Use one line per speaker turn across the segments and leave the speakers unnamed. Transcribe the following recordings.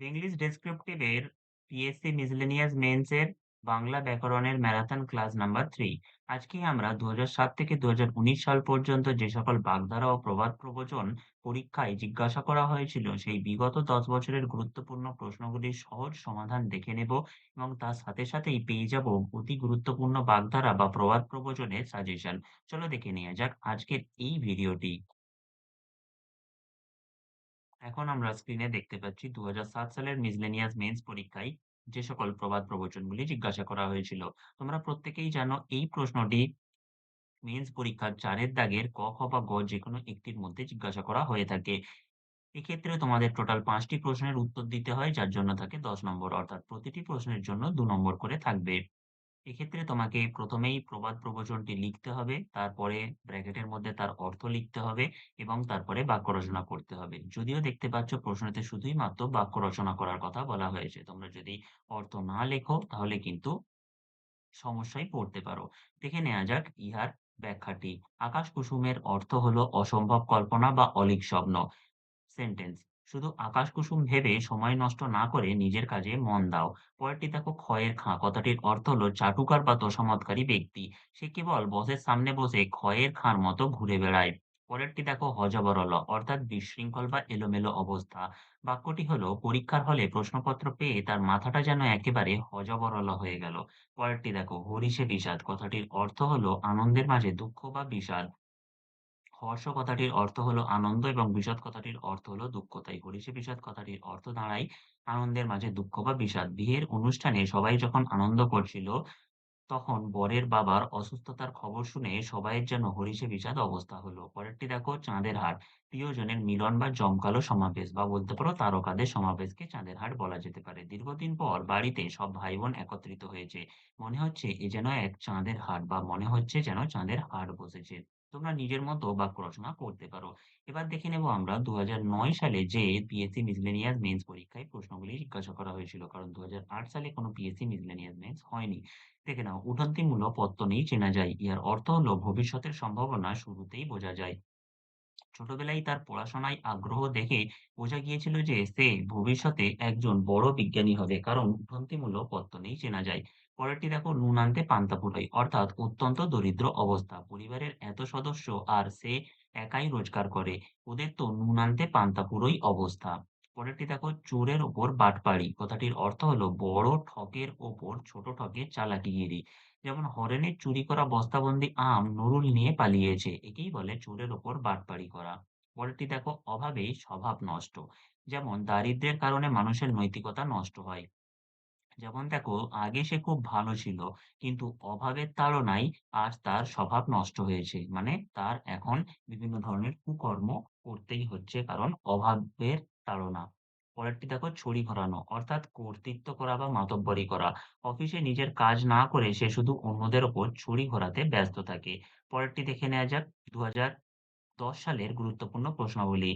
English ডেসক্রিপটিভের PSC miscellaneous মেন্সের বাংলা ব্যাকরণের ম্যারাথন ক্লাস নাম্বার থ্রি আজকে আমরা দু সাত থেকে দুহাজার উনিশ সাল পর্যন্ত যে সকল বাগধারা ও প্রবাদ প্রবচন পরীক্ষায় জিজ্ঞাসা করা হয়েছিল, সেই বিগত দশ বছরের গুরুত্বপূর্ণ প্রশ্নগুলির সহজ সমাধান দেখে নেব এবং তার সাথে সাথেই পেয়ে যাব অতি গুরুত্বপূর্ণ বাগধারা বা প্রবাদ প্রবচনের সাজেশন চলো দেখে নেওয়া যাক আজকের এই ভিডিওটি এখন আমরা স্ক্রিনে দেখতে পাচ্ছি ২০০৭ সালের মিসলেনিয়াস মেন্স পরীক্ষায় যে সকল প্রবাদ প্রবচনগুলি জিজ্ঞাসা করা হয়েছিল। তোমরা প্রত্যেকেই জানো এই প্রশ্নটি মেন্স পরীক্ষার চারের দাগের ক, খ বা গ যেকোনো একটির মধ্যে জিজ্ঞাসা করা হয়ে থাকে। এক্ষেত্রে তোমাদের টোটাল পাঁচটি প্রশ্নের উত্তর দিতে হয় যার জন্য থাকে ১০ নম্বর অর্থাৎ প্রতিটি প্রশ্নের জন্য দু নম্বর করে থাকবে। এক্ষেত্রে তোমাকে প্রথমেই প্রবাদ প্রবচনটি লিখতে হবে, তারপরে ব্র্যাকেটের মধ্যে তার অর্থ লিখতে হবে এবং তারপরে বাক্য রচনা করতে হবে। যদিও দেখতে পাচ্ছ প্রশ্নতে শুধুই মাত্র বাক্য রচনা করার কথা বলা হয়েছে। তোমরা যদি অর্থ না লেখো তাহলে কিন্তু সমস্যায় পড়তে পারো। দেখে নেওয়া যাক ইহার ব্যাখ্যাটি। আকাশ কুসুমের অর্থ হলো অসম্ভব কল্পনা বা অলীক স্বপ্ন। সেন্টেন্স শুধু আকাশ কুসুম ভেবে সময় নষ্ট না করে নিজের কাজে মন দাও। পরেরটি দেখো খয়ের খাঁ কথাটির অর্থ হলো চাটুকার বা তোষামোদকারী ব্যক্তি। সে কেবল বসের সামনে বসে খয়ের খাঁর মতো ঘুরে বেড়ায়। পরেরটি দেখো হযবরল অর্থাৎ বিশৃঙ্খল বা এলোমেলো অবস্থা। বাক্যটি হলো, পরীক্ষার হলে প্রশ্নপত্র পেয়ে তার মাথাটা যেন একেবারে হযবরল হয়ে গেল। পরেরটি দেখো, হরিষে বিষাদ কথাটির অর্থ হলো, আনন্দের মাঝে দুঃখ বা বিষাদ। হর্ষ কথাটির অর্থ হলো আনন্দ এবং বিষাদ কথাটির অর্থ হলো দুঃখ। তাই হরিষে বিষাদ কথাটির অর্থ দাঁড়ায় আনন্দের মাঝে দুঃখ বা বিষাদ। বিয়ের অনুষ্ঠানে সবাই যখন আনন্দ করছিল, তখন বরের বাবার অসুস্থতার খবর শুনে সবাইয়ের যেন হরিষে বিষাদ অবস্থা হলো। পরেরটি দেখো চাঁদের হাট। প্রিয়জনের মিলন বা জমকালো সমাবেশ বা বলতে পারো তারকাদের সমাবেশকে চাঁদের হাট বলা যেতে পারে। দীর্ঘদিন পর বাড়িতে সব ভাই-বোন একত্রিত হয়েছে। মনে হচ্ছে এ যেন এক চাঁদের হাট বা মনে হচ্ছে যেন চাঁদের হাট বসেছে। তোমরা নিজের মতো বাক্য রচনা করতে পারো। এবার দেখে নেব আমরা ২০০৯ সালে যে পিএসসি মিসলেনিয়াস মেন্স পরীক্ষায় প্রশ্নগুলি জিজ্ঞাসা করা হয়েছিল। কারণ ২০০৮ সালে কোনো পিএসসি মিসলেনিয়াস মেন্স হয়নি। দেখে নাও উঠন্তিমূলক পত্তনেই চেনা যায়। ইহার অর্থ হলো ভবিষ্যতের সম্ভাবনা শুরুতেই বোঝা যায়। ছোটবেলায় তার পড়াশোনায় আগ্রহ দেখে বোঝা গিয়েছিল যে সে ভবিষ্যতে একজন বড় বিজ্ঞানী হবে, কারণ উঠন্তিমূলক পত্তনেই চেনা যায়। পরেরটি দেখো নুন আনতে পান্তা অর্থাৎ অত্যন্ত দরিদ্র অবস্থা। পরিবারের এত সদস্য আর সে একাই রোজগার করে। ওদের তো নুন আনতে পান্তা ফুরোই অবস্থা। পরেরটি দেখো, চোরের ওপর বাটপাড়ি। কথাটির অর্থ হলো বড় ঠকের ওপর ছোট ঠকের চালাকিগিরি। যেমন হরেনের চুরি করা বস্তাবন্দি আম নুরুল নিয়ে পালিয়েছে। একেই বলে চোরের ওপর বাটপাড়ি করা। পরেরটি দেখো, অভাবেই স্বভাব নষ্ট। যেমন দারিদ্র্যের কারণে মানুষের নৈতিকতা নষ্ট হয়। যেমন দেখো, আগে সে খুব ভালো ছিল, কিন্তু অভাবের তাড়নায় আজ তার স্বভাব নষ্ট হয়েছে। মানে তার এখন বিভিন্ন ধরনের কুকর্ম করতেই হচ্ছে, কারণ অভাবের তাড়না। পরেরটি দেখো, ছড়ি ঘোরানো, অর্থাৎ কর্তৃত্ব করা বা মাতব্বরি করা। অফিসে নিজের কাজ না করে সে শুধু অন্যদের ওপর ছড়ি ঘোরাতে ব্যস্ত থাকে। পরেরটি দেখে নেয়া যাক ২০১০ সালের গুরুত্বপূর্ণ প্রশ্নাবলী।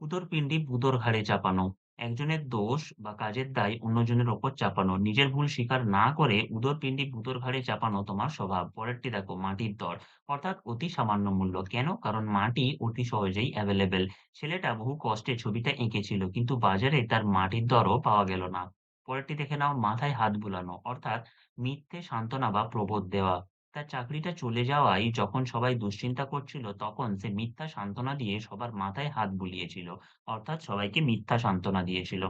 উদরপিণ্ডি বুদোর ঘাড়ে চাপানো। একজনের দোষ বা কাজের দায় অন্যজনের ওপর চাপানো। নিজের ভুল স্বীকার না করে উদরপিণ্ডি বুদোর ঘাড়ে চাপানো তোমার স্বভাব। পরেরটি দেখো, মাটির দর অর্থাৎ অতি সামান্য মূল্য। কেন? কারণ মাটি অতি সহজেই এভেইলেবল। ছেলেটা বহু কষ্টে ছবিটা এঁকেছিল, কিন্তু বাজারে তার মাটির দরও পাওয়া গেল না। পরেরটি দেখে নাও, মাথায় হাত বুলানো অর্থাৎ মিথ্যে সান্ত্বনা বা প্রবোধ দেওয়া। তার চাকরিটা চলে যাওয়ায় যখন সবাই দুশ্চিন্তা করছিল তখন সে মিথ্যা সান্ত্বনা দিয়ে সবার মাথায় হাত বুলিয়েছিল। অর্থাৎ সবাইকে মিথ্যা সান্ত্বনা দিয়েছিল।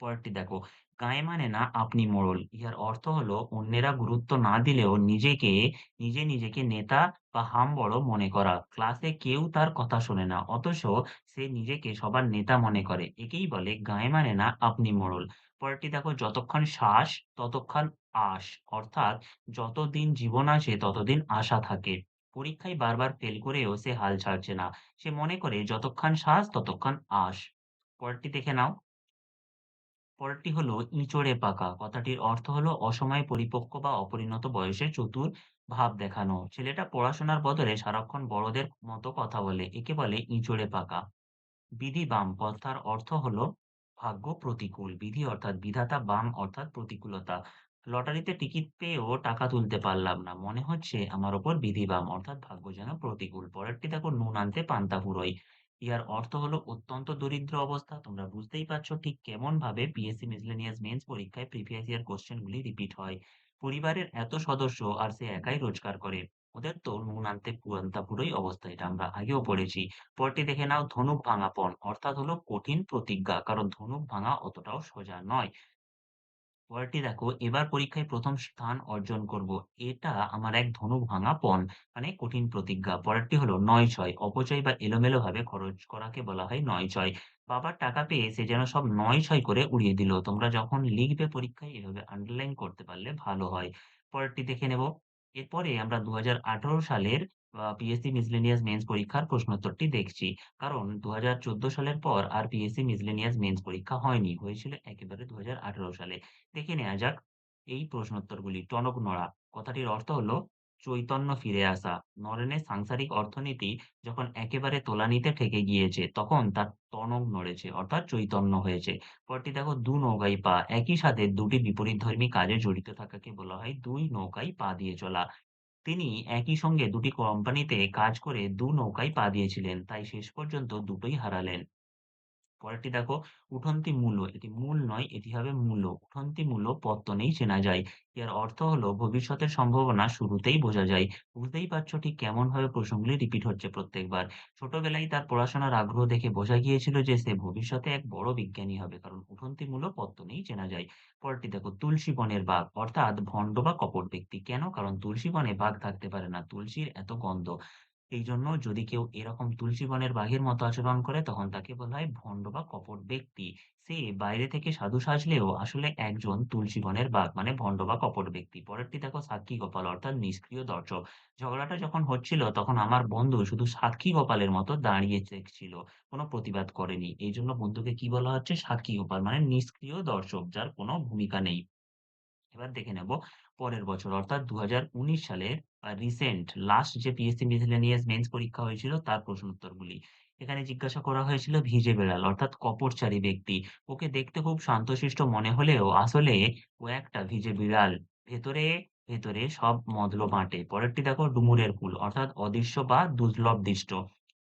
পরেরটি দেখো, গাঁয়ে মানে না আপনি মোড়ল। ইহার অর্থ হলো অন্যেরা গুরুত্ব না দিলেও নিজেকে নিজে নিজেকে নেতা বা হামবড় মনে করা। ক্লাসে কেউ তার কথা শোনে না অথচ সে নিজেকে সবার নেতা মনে করে। একেই বলে গাঁয়ে মানে না আপনি মোড়ল। পরেরটি দেখো যতক্ষণ শ্বাস, ততক্ষণ আশ। অর্থাৎ যতদিন জীবন আছে ততদিন আশা থাকে। পরীক্ষায় বারবার ফেল করেও সে হাল ছাড়ছে না। সে মনে করে যতক্ষণ শ্বাস, ততক্ষণ আশ। পরেরটি দেখে নাও। পরেরটি হলো ইঁচড়ে পাকা। কথাটির অর্থ হলো অসময়ে পরিপক্ক বা অপরিণত বয়সে চতুর ভাব দেখানো। ছেলেটা পড়াশোনার বদলে সারাক্ষণ বড়দের মতো কথা বলে। একে বলে ইঁচড়ে পাকা। বিধি বাম কথার অর্থ হলো ভাগ্য প্রতিকূল। বিধি অর্থাৎ বিধাতা, বাম অর্থাৎ প্রতিকূলতা। লটারিতে টিকিট পেয়েও টাকা তুলতে পারলাম না। মনে হচ্ছে আমার ওপর বিধি বাম অর্থাৎ ভাগ্য যেন প্রতিকূল। পরেরটি দেখো নুন আনতে পান্তা ফুরোয়। ইহার অর্থ হলো অত্যন্ত দরিদ্র অবস্থা। তোমরা বুঝতেই পারছ ঠিক কেমনভাবে পিএসসি মিসেলেনিয়াস মেইনস পরীক্ষায় প্রিভিয়াস ইয়ার কোয়েশ্চেন গুলি রিপিট হয়। পরিবারের এত সদস্য আর সে একাই রোজগার করে। ওদের তো নুন আনতে পুরোই অবস্থা। এটা আমরা আগেও পড়েছি। পরটি দেখে নাও ধনুক ভাঙা পণ অর্থাৎ হলো কঠিন প্রতিজ্ঞা। কারণ ধনুক ভাঙা অতটাও সোজা নয়। পরেরটি দেখো, এবার পরীক্ষায় প্রথম স্থান অর্জন করব। এটা আমার এক ধনুক ভাঙা পণ, মানে কঠিন প্রতিজ্ঞা। পরেরটি হলো নয়-ছয় অপচয় বা এলোমেলোভাবে খরচ করাকে বলা হয় নয়-ছয়। বাবার টাকা পেয়ে সে যেন সব নয়-ছয় করে উড়িয়ে দিল। তোমরা যখন লিখবে পরীক্ষায় এভাবে আন্ডারলাইন করতে পারলে ভালো হয়। পরেরটি দেখে নেব। এরপরে আমরা ২০১৮ সালের পিএসসি মিসলেনিয়াস মেন্স পরীক্ষার প্রশ্নোত্তরটি দেখছি। কারণ ২০১৪ সালের পর আর পিএসসি মিসলেনিয়াস মেন্স পরীক্ষা হয়নি। হয়েছিল একেবারে ২০১৮ সালে। দেখে নেওয়া যাক এই প্রশ্নোত্তরগুলি। টনক নড়া কথাটির অর্থ হলো চৈতন্য ফিরে আসা। নরেনের সাংসারিক অর্থনীতি যখন একেবারে তলানিতে ঠেকে গিয়েছে, তখন তার টনক নড়েছে অর্থাৎ চৈতন্য হয়েছে। পরটি দেখো দু নৌকায় পা। একই সাথে দুটি বিপরীতধর্মী কাজে জড়িত থাকাকে বলা হয় দুই নৌকায় পা দিয়ে চলা। তিনি একই সঙ্গে দুটি কোম্পানিতে কাজ করে দু নৌকায় পা দিয়েছিলেন। তাই শেষ পর্যন্ত দুটোই হারালেন। পরেরটি দেখো উঠন্তি মূল। এটি মূল নয়, এটি হবে মূল। উঠন্তি মূল পত্তনেই চেনা যায়। এর অর্থ হলো ভবিষ্যতের সম্ভাবনা শুরুতেই বোঝা যায়। বুঝতেই পারছ ঠিক কেমনভাবে প্রশ্নগুলি রিপিট হচ্ছে প্রত্যেকবার। ছোটবেলায় তার পড়াশোনার আগ্রহ দেখে বোঝা গিয়েছিল যে সে ভবিষ্যতে এক বড় বিজ্ঞানী হবে। কারণ উঠন্তি মূল পত্তনেই চেনা যায়। পরেরটি দেখো তুলসী বনের বাঘ অর্থাৎ ভণ্ড বা কপট ব্যক্তি। কেন? কারণ তুলসী বনে বাঘ থাকতে পারে না। তুলসীর এত গন্ধ। এইজন্য যদি কেউ এরকম তুলসী বনের বাঘের মতো আচরণ করে, তখন তাকে বলা হয় ভণ্ড বা কপট ব্যক্তি। সে বাইরে থেকে সাধু সাজলেও আসলে একজন তুলসী বনের বাঘ মানে ভণ্ড বা কপট ব্যক্তি। পরেরটি দেখো সাক্ষী গোপাল, অর্থাৎ নিষ্ক্রিয় দর্শক। ঝগড়াটা যখন হচ্ছিল, তখন আমার বন্ধু শুধু সাক্ষী গোপালের মতো দাঁড়িয়ে দেখছিল। কোনো প্রতিবাদ করেনি। এই জন্য বন্ধুকে কি বলা হচ্ছে? সাক্ষী গোপাল মানে নিষ্ক্রিয় দর্শক, যার কোনো ভূমিকা নেই। এবার দেখে নেব পরের বছর অর্থাৎ ২০১৯ সালের রিসেন্ট লাস্ট যে পিএসসি মিসেলেনিয়াস মেন্স পরীক্ষা হয়েছিল তার প্রশ্নোত্তরগুলি। এখানে জিজ্ঞাসা করা হয়েছিল ভিজে বেড়াল অর্থাৎ কপটচারী ব্যক্তি। ওকে দেখতে খুব শান্তশিষ্ট মনে হলেও আসলে ও একটা ভিজে বিড়াল। ভেতরে, ভেতরে সব মতলব আঁটে। পরেরটি দেখো ডুমুরের কূল অর্থাৎ অদৃশ্য বা দুর্লভ দৃষ্ট।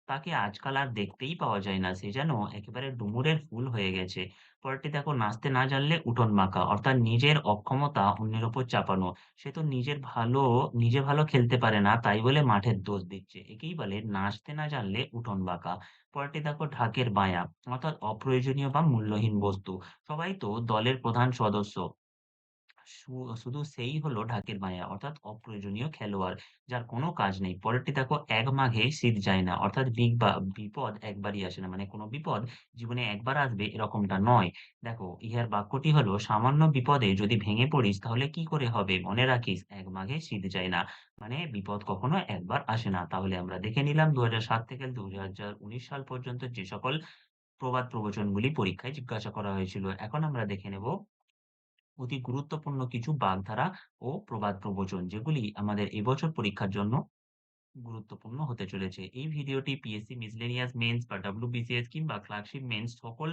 তাকে আজকাল আর দেখতেই পাওয়া যায় না। সে যেন একেবারে ডুমুরের ফুল হয়ে গেছে। পরেরটি দেখো নাচতে না জানলে উঠোন বাঁকা। অর্থাৎ নিজের অক্ষমতা অন্যের ওপর চাপানো। সে তো নিজের ভালো, নিজে ভালো খেলতে পারে না, তাই বলে মাঠের দোষ দিচ্ছে। একেই বলে নাচতে না জানলে উঠোন বাঁকা। পরেরটি দেখো ঢাকের বায়া, অর্থাৎ অপ্রয়োজনীয় বা মূল্যহীন বস্তু। সবাই তো দলের প্রধান সদস্য। শুধু সেই হলো ঢাকের মায়া অর্থাৎ অপ্রয়োজনীয় খেলোয়াড়, যার কোনো কাজ নেই। পরেরটি দেখো এক মাঘে শীত যায় না। অর্থাৎ বিগ বা বিপদ একবারই আসে না। মানে কোনো বিপদ জীবনে একবার আসবে এরকমটা নয়। দেখো ইহার বাক্যটি হলো সামান্য বিপদে যদি ভেঙে পড়িস তাহলে কি করে হবে? মনে রাখিস এক মাঘে শীত যায় না। মানে বিপদ কখনো একবার আসে না। তাহলে আমরা দেখে নিলাম ২০০৭ থেকে ২০১৯ সাল পর্যন্ত যে সকল প্রবাদ প্রবচনগুলি পরীক্ষায় জিজ্ঞাসা করা হয়েছিল। এখন আমরা দেখে নেব অতি গুরুত্বপূর্ণ কিছু বাগধারা ও প্রবাদ প্রবচন, যেগুলি আমাদের এবছর পরীক্ষার জন্য গুরুত্বপূর্ণ হতে চলেছে। এই ভিডিওটি পিএসসি মিসেলেনিয়াস মেন্স বা ডব্লিউবিসিএস কিংবা ক্লার্কশিপ মেন্স সকল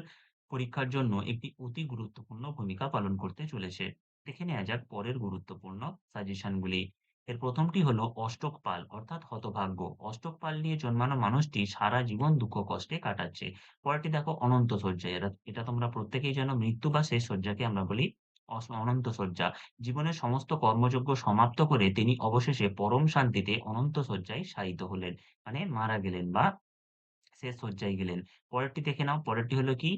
পরীক্ষার জন্য একটি অতি গুরুত্বপূর্ণ ভূমিকা পালন করতে চলেছে। দেখে নেয়া যাক পরের গুরুত্বপূর্ণ সাজেশনগুলি। এর ১ম টি হলো অষ্টক পাল অর্থাৎ হতভাগ্য। অষ্টক পাল নিয়ে জন্মানো মানুষটি সারা জীবন দুঃখ কষ্টে কাটাচ্ছে। পরেরটি দেখো অনন্ত শয্যা। এটা তোমরা প্রত্যেকেই জানো, মৃত্যু বা শেষ শয্যাকে আমরা বলি অস অনন্ত শয্যা। জীবনের সমস্ত কর্মযজ্ঞ সমাপ্ত করে তিনি অবশেষে পরম শান্তিতে অনন্ত শয্যায় শায়িত হলেন। মানে মারা গেলেন বা শেষ শয্যায় গেলেন। পরেরটি দেখে নাও। পরেরটি হলো কি?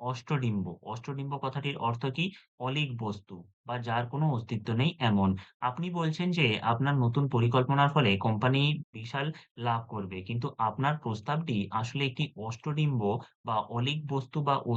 অষ্টডিম্ব। অষ্টডিম্ব কথাটির অর্থ কি? অলীক বস্তু বা যার কোনো অস্তিত্ব নেই এমন। আপনি বলছেন যে আপনার নতুন পরিকল্পনার ফলে কোম্পানি বিশাল লাভ করবে। কিন্তু আপনার প্রস্তাবটি আসলে একটি অষ্টডিম্ব বা অলীক বস্তু বা ও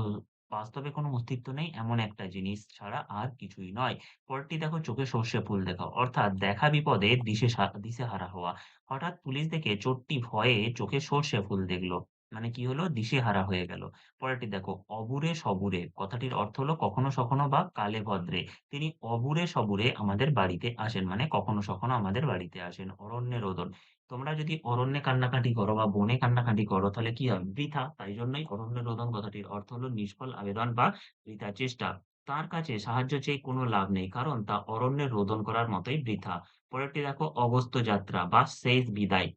বাস্তবে কোনো অস্তিত্ব নেই, এমন একটা জিনিস ছাড়া আর কিছুই নয়। পরেরটি দেখো চোখে সর্ষে ফুল দেখা। অর্থাৎ দেখা বিপদে দিশে সা দিশেহারা হওয়া। হঠাৎ পুলিশ দেখে চোরটি ভয়ে চোখে সর্ষে ফুল দেখল। মানে কি হলো? দিশেহারা হয়ে গেল। পরেরটি দেখো, অবুরে সবুরে কথাটির অর্থ হলো কখনো সখনো বা কালে ভদ্রে। তিনি অবুরে সবুরে আমাদের বাড়িতে আসেন। মানে কখনো সখনো আমাদের বাড়িতে আসেন। অরণ্যে রোদন। তোমরা যদি অরণ্যে কান্নাকাটি করো বা বনে কান্নাকাটি করো, তাহলে কি হবে? বৃথা। তাই জন্যই অরণ্য রোদন কথাটির অর্থ হলো নিষ্ফল আবেদন বা বৃথা চেষ্টা। তার কাছে সাহায্য চেয়ে কোনো লাভ নেই। কারণ তা অরণ্যে রোদন করার মতোই বৃথা। পরেরটি দেখো অগস্ত যাত্রা বা শেষ বিদায়।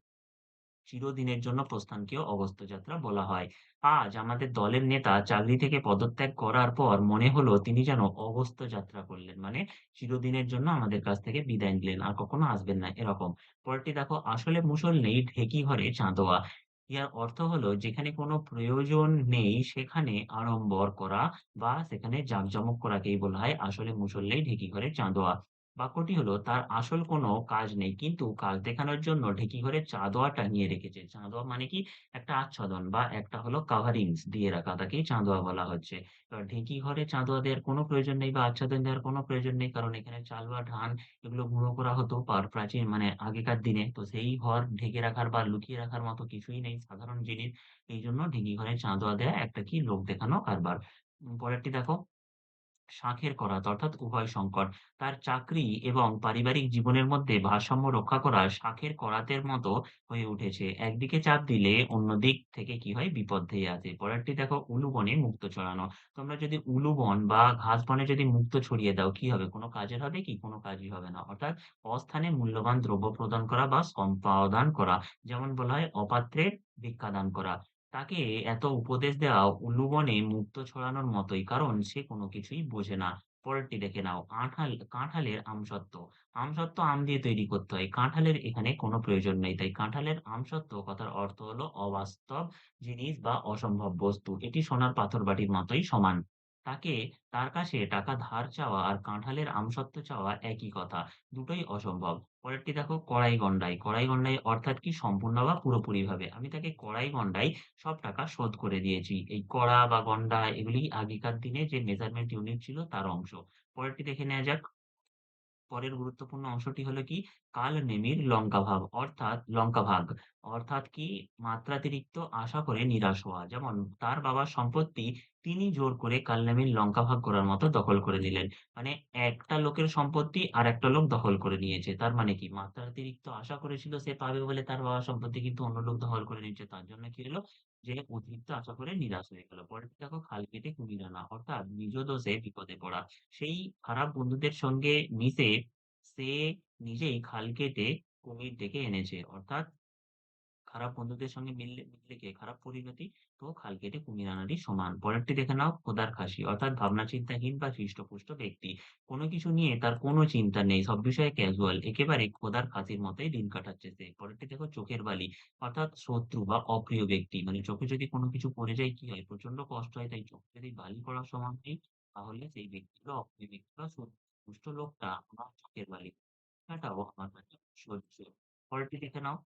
চিরদিনের জন্য প্রস্থানকেও অগস্ত্য যাত্রা বলা হয়। আজ আমাদের দলের নেতা চাকরি থেকে পদত্যাগ করার পর মনে হলো তিনি যেন অগস্ত্য যাত্রা করলেন। মানে চিরদিনের জন্য আমাদের কাছ থেকে বিদায় নিলেন। আর কখনো আসবেন না এরকম। পরেরটি দেখো, আসলে মুষল নেই, ঢেঁকি ঘরে চাঁদোয়া। ইহার অর্থ হলো যেখানে কোনো প্রয়োজন নেই সেখানে আড়ম্বর করা বা সেখানে জাঁকজমক করাকেই বলা হয় আসলে মুষল নেই, ঢেঁকি ঘরে চাঁদোয়া। বাক্যটি হলো, তার আসল কোনো কাজ নেই। কিন্তু কাজ দেখানোর জন্য ঢেঁকি ঘরে চাঁদোয়া টাঙিয়ে রেখেছে। চাঁদোয়া মানে কি? একটা আচ্ছাদন বা একটা হলো কাভারিংস দিয়ে রাখা, তাকেই চাঁদোয়া বলা হচ্ছে। এবার ঢেঁকি ঘরে চাঁদোয়া দেওয়ার কোনো প্রয়োজন নেই বা আচ্ছাদন দেওয়ার কোনো প্রয়োজন নেই। কারণ এখানে চাল বা ধান এগুলো গুঁড়ো করা হতো পার প্রাচীন মানে আগেকার দিনে। তো সেই ঘর ঢেকে রাখার বা লুকিয়ে রাখার মতো কিছুই নেই, সাধারণ জিনিস। এই জন্য ঢেঁকি ঘরে চাঁদোয়া দেয়া একটা কি লোক দেখানো কারবার। পরেরটি দেখো শাঁখের করাত, অর্থাৎ উভয় সংকট। তার চাকরি এবং পারিবারিক জীবনের মধ্যে ভারসাম্য রক্ষা করা শাঁখের করাতের মতো হয়ে উঠেছে। একদিকে চাপ দিলে অন্য দিক থেকে কি হয় বিপদ ধেয়ে আসে। পরেরটি দেখো, উলুবনে মুক্ত ছড়ানো। তোমরা যদি উলুবন বা ঘাস বনে যদি মুক্ত ছড়িয়ে দাও, কি হবে? কোনো কাজের হবে কি? কোনো কাজই হবে না। অর্থাৎ অস্থানে মূল্যবান দ্রব্য প্রদান করা বা সম্পাদান করা। যেমন বলা হয় অপাত্রে ভিক্ষাদান করা। তাকে এত উপদেশ দেওয়া উলুবনে মুক্ত ছড়ানোর মতোই। কারণ সে কোনো কিছুই বোঝে না। পরেরটি দেখে নাও। কাঁঠাল, কাঁঠালের আমসত্ত্ব। আমসত্ত্ব আম দিয়ে তৈরি করতে হয়। কাঁঠালের এখানে কোনো প্রয়োজন নেই। তাই কাঁঠালের আমসত্ত্ব কথার অর্থ হলো অবাস্তব জিনিস বা অসম্ভব বস্তু। এটি সোনার পাথর বাটির মতোই সমান। তাকে তার কাছে টাকা ধার চাওয়া আর কাঁঠালের আমসত্ত্ব চাওয়া একই কথা। দুটোই অসম্ভব। পরেরটি দেখো, কড়াই গণ্ডাই। কড়াই গন্ডাই অর্থাৎ কি সম্পূর্ণ বা পুরোপুরিভাবে। আমি তাকে কড়াই গণ্ডাই সব টাকা শোধ করে দিয়েছি। এই কড়া বা গন্ডা এগুলি আগেকার দিনে যে মেজারমেন্ট ইউনিট ছিল তার অংশ। পরেরটি দেখে নেয়া যাক। পরের গুরুত্বপূর্ণ অংশটি হলো কি কালনেমির লঙ্কাভাব অর্থাৎ লঙ্কাভাগ। অর্থাৎ কি মাত্রাতিরিক্ত আশা করে নিরাশ হওয়া। যেমন, তার বাবার সম্পত্তি তিনি জোর করে কালনেমির লঙ্কাভাগ করার মতো দখল করে নিলেন। মানে একটা লোকের সম্পত্তি আরেকটা লোক দখল করে নিয়েছে। তার মানে কি মাত্রাতিরিক্ত আশা করেছিল সে পাবে বলে তার বাবার সম্পত্তি কিন্তু অন্য লোক দখল করে নিচ্ছে। তার জন্য কি হলো যে অতিরিক্ত আশা করে নিরাশ হয়ে গেল। পরেরটি দেখো, খাল কেটে কুমির আনা অর্থাৎ নিজ দোষে বিপদে পড়া। সেই খারাপ বন্ধুদের সঙ্গে মিশে সে নিজেই খাল কেটে কুমির ডেকে এনেছে। অর্থাৎ খারাপ বন্ধুদের সঙ্গে মিললে মিললে কি খারাপ পরিণতি, তো খাল কেটে কুমির আনারই সমান। পরেরটি দেখে নাও খোদার খাসি অর্থাৎ ভাবনা চিন্তাহীন বা হৃষ্টপুষ্ট ব্যক্তি। কোন কিছু নিয়ে তার কোন চিন্তা নেই। সব বিষয়ে ক্যাজুয়াল। একেবারে খোদার খাসির মতোই দিন কাটাচ্ছে সে। পরেরটি দেখো চোখের বালি অর্থাৎ শত্রু বা অপ্রিয় ব্যক্তি। মানে চোখে যদি কোনো কিছু পড়ে যায় কি হয়? প্রচণ্ড কষ্ট হয়। তাই চোখে যদি বালি পড়ার সমান নেই তাহলে সেই ব্যক্তি বা অপ্রিয় ব্যক্তি বা শত্রুষ্ট লোকটা আমার চোখের বালি। এটাও আমার কাছে সহ্য। পরেরটি দেখে নাও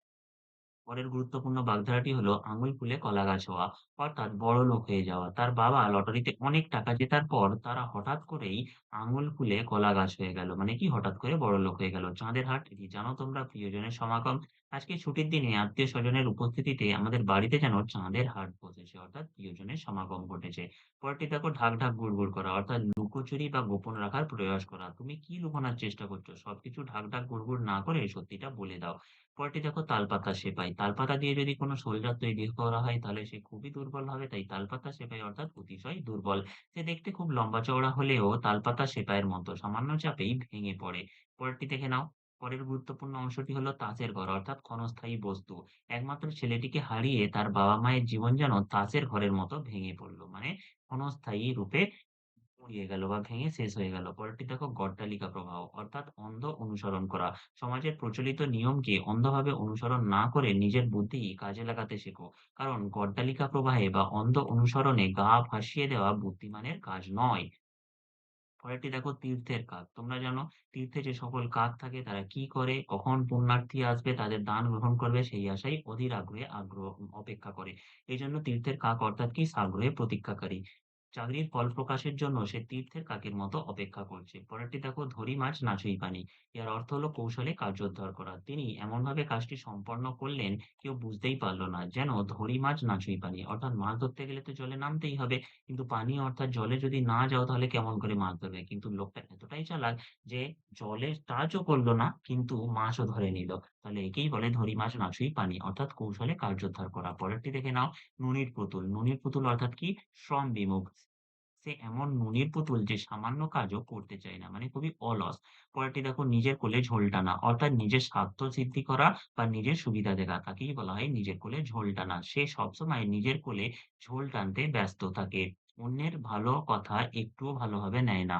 পরের গুরুত্বপূর্ণ বাগধারাটি হলো আঙুল ফুলে কলাগাছ হওয়া অর্থাৎ বড়লোক হয়ে যাওয়া। তার বাবা লটারিতে অনেক টাকা জেতার পর তারা হঠাৎ করেই আঙুল ফুলে কলাগাছ হয়ে গেল। মানে কি হঠাৎ করে বড়লোক হয়ে গেল। চাঁদের হাট কি জানো তোমরা প্রিয়জনের সমাগম। আজকে ছুটির দিনে আত্মীয়-স্বজনের উপস্থিতিতে আমাদের বাড়িতে যেন চাঁদের হাট বসেছে অর্থাৎ প্রিয়জনের সমাগম ঘটেছে। পরেরটি দেখো ঢাক, ঢাক গুড়গুড় করা অর্থাৎ লুকোচুরি বা গোপন রাখার প্রয়াস করা। তুমি কি লুকানোর চেষ্টা করছ? সবকিছু ঢাক, ঢাক গুড়গুড় না করে সত্যিটা বলে দাও। পরেরটি দেখো তালপাতা সেপাই। তালপাতা দিয়ে যদি কোন সোলজার তৈরি করা হয়, তাহলে সে খুবই দুর্বল হবে। তাই তালপাতা সেপাই অর্থাৎ অতিশয় দুর্বল। সে দেখতে খুব লম্বা চওড়া হলেও তালপাতা সেপাইয়ের মতো সামান্য চাপেই ভেঙে পড়ে। পরেরটি দেখে নাও। পরের গুরুত্বপূর্ণ অংশটি হলো তাসের ঘর, অর্থাৎ ক্ষণস্থায়ী বস্তু। একমাত্র ছেলেটিকে হারিয়ে তার বাবা-মায়ের জীবন যেন তাসের ঘরের মতো ভেঙে পড়ল মানে ক্ষণস্থায়ী রূপে ফুরিয়ে গেল বা ভেঙে শেষ হয়ে গেল। পরেরটি দেখো গড্ডালিকা প্রবাহ অর্থাৎ অন্ধ অনুসরণ করা। সমাজের প্রচলিত নিয়মকে অন্ধভাবে অনুসরণ না করে নিজের বুদ্ধি কাজে লাগাতে শেখো। কারণ গড্ডালিকা প্রবাহে বা অন্ধ অনুসরণে গা ভাসিয়ে দেওয়া বুদ্ধিমানের কাজ নয়। পরেরটি দেখো তীর্থের কাক। তোমরা জানো তীর্থে যে সকল কাক থাকে তারা কি করে, কখন পুণ্যার্থী আসবে তাদের দান গ্রহণ করবে সেই আশায় অধীর আগ্রহে আগ্রহ অপেক্ষা করে। এই জন্য তীর্থের কাক অর্থাৎ কি সাগ্রহে প্রতীক্ষাকারী। চাকরির ফল প্রকাশের জন্য সে তীর্থের কাকের মতো অপেক্ষা করছে। পরেরটি দেখো, ধরি মাছ নাছই পানি। এর অর্থ হলো কৌশলে কার্যোদ্ধার করা। তিনি এমনভাবে কাজটি সম্পন্ন করলেন, কেউ বুঝতেই পারল না। যেন ধরি মাছ নাছই পানি। অর্থাৎ মাছ ধরতে গেলে তো জলে নামতেই হবে। কিন্তু পানি অর্থাৎ জলে যদি না যাও তাহলে কেমন করে মাছ ধরবে? কিন্তু লোকটা এতটাই চালাক যে জলে টাচও করল না, কিন্তু মাছও ধরে নিল। তাহলে একেই বলে ধরি মাছ নাছুই পানি। অর্থাৎ কৌশলে কার্যোদ্ধার করা। পরেরটি দেখে নাও, নুনির পুতুল। নুনির পুতুল অর্থাৎ কি? শ্রম বিমুখ। সে এমন নুনের পুতুল যে সামান্য কাজও করতে চায় না। মানে খুবই অলস। পরেরটি দেখো, নিজের কোলে ঝোল টানা। অর্থাৎ নিজের স্বার্থ সিদ্ধি করা বা নিজের সুবিধা দেখা। তাকেই বলা হয় নিজের কোলে ঝোল টানা। সে সবসময় নিজের কোলে ঝোল টানতে ব্যস্ত থাকে। অন্যের ভালো কথা একটুও ভালোভাবে নেয় না।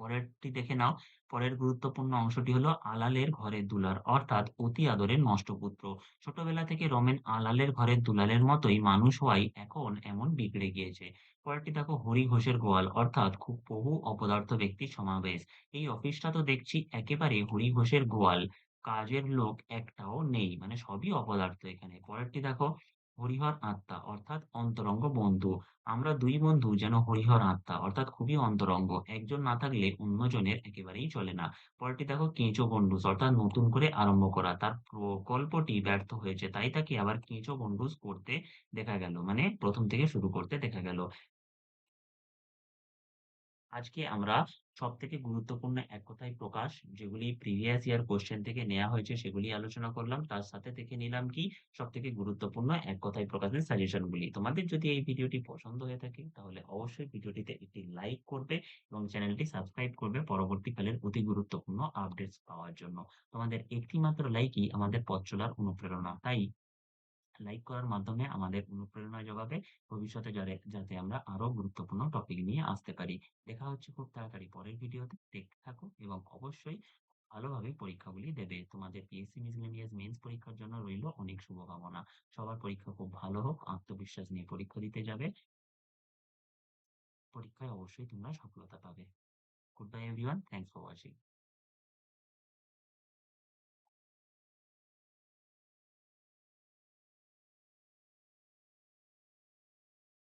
পরেরটি দেখে নাও। পরের গুরুত্বপূর্ণ অংশটি হলো আলালের ঘরের দুলার, অর্থাৎ অতি আদরের নষ্টপুত্র। ছোটবেলা থেকে রমেন আলালের ঘরের দুলালের মতোই মানুষ হওয়ায় এখন এমন বিগড়ে গিয়েছে। পরেরটি দেখো হরি ঘোষের গোয়াল, অর্থাৎ খুব বহু অপদার্থ ব্যক্তির সমাবেশ। এই অফিসটা তো দেখছি একেবারে হরি ঘোষের গোয়াল। কাজের লোক একটাও নেই। মানে সবই অপদার্থ এখানে। পরেরটি দেখো হরিহর আত্মা, অর্থাৎ অন্তরঙ্গ বন্ধু। আমরা দুই বন্ধু যেন হরিহর আত্মা, অর্থাৎ খুবই অন্তরঙ্গ। একজন না থাকলে অন্যজনের একেবারেই চলে না। পরেরটি দেখো, কেঁচো বন্ডুস অর্থাৎ নতুন করে আরম্ভ করা। তার প্রকল্পটি ব্যর্থ হয়েছে। তাই তাকে আবার কেঁচো বন্ডুস করতে দেখা গেল। মানে প্রথম থেকে শুরু করতে দেখা গেল। আজকে আমরা সবথেকে গুরুত্বপূর্ণ এক কথায় প্রকাশ, যেগুলি প্রিভিয়াস ইয়ার কোয়েশ্চেন থেকে নেওয়া হয়েছে সেগুলি আলোচনা করলাম। তার সাথে দেখে নিলাম কি সব থেকে গুরুত্বপূর্ণ এক কথায় প্রকাশের সাজেশন গুলি। তোমাদের যদি এই ভিডিওটি পছন্দ হয়ে থাকে, তাহলে অবশ্যই ভিডিওটিতে একটি লাইক করবে এবং চ্যানেলটি সাবস্ক্রাইব করবে পরবর্তীকালের অতি গুরুত্বপূর্ণ আপডেটস পাওয়ার জন্য। তোমাদের একটি মাত্র লাইকই আমাদের পথ চলার অনুপ্রেরণা। তাই লাইক করার মাধ্যমে আমাদের অনুপ্রেরণা জোগাবে। ভবিষ্যতে যাতে আমরা আরও গুরুত্বপূর্ণ টপিক নিয়ে আসতে পারি। দেখা হচ্ছে খুব তাড়াতাড়ি পরের ভিডিওতে। দেখতে থাকো এবং অবশ্যই ভালোভাবে পরীক্ষাগুলি দেবে। তোমাদের পিএসসি মিসলেনিয়াস মেইনস পরীক্ষার জন্য রইল অনেক শুভকামনা। সবার পরীক্ষা খুব ভালো হোক, আত্মবিশ্বাস নিয়ে পরীক্ষা দিতে যাবে। পরীক্ষায় অবশ্যই তোমরা সফলতা পাবে। Good bye everyone. Thanks for watching.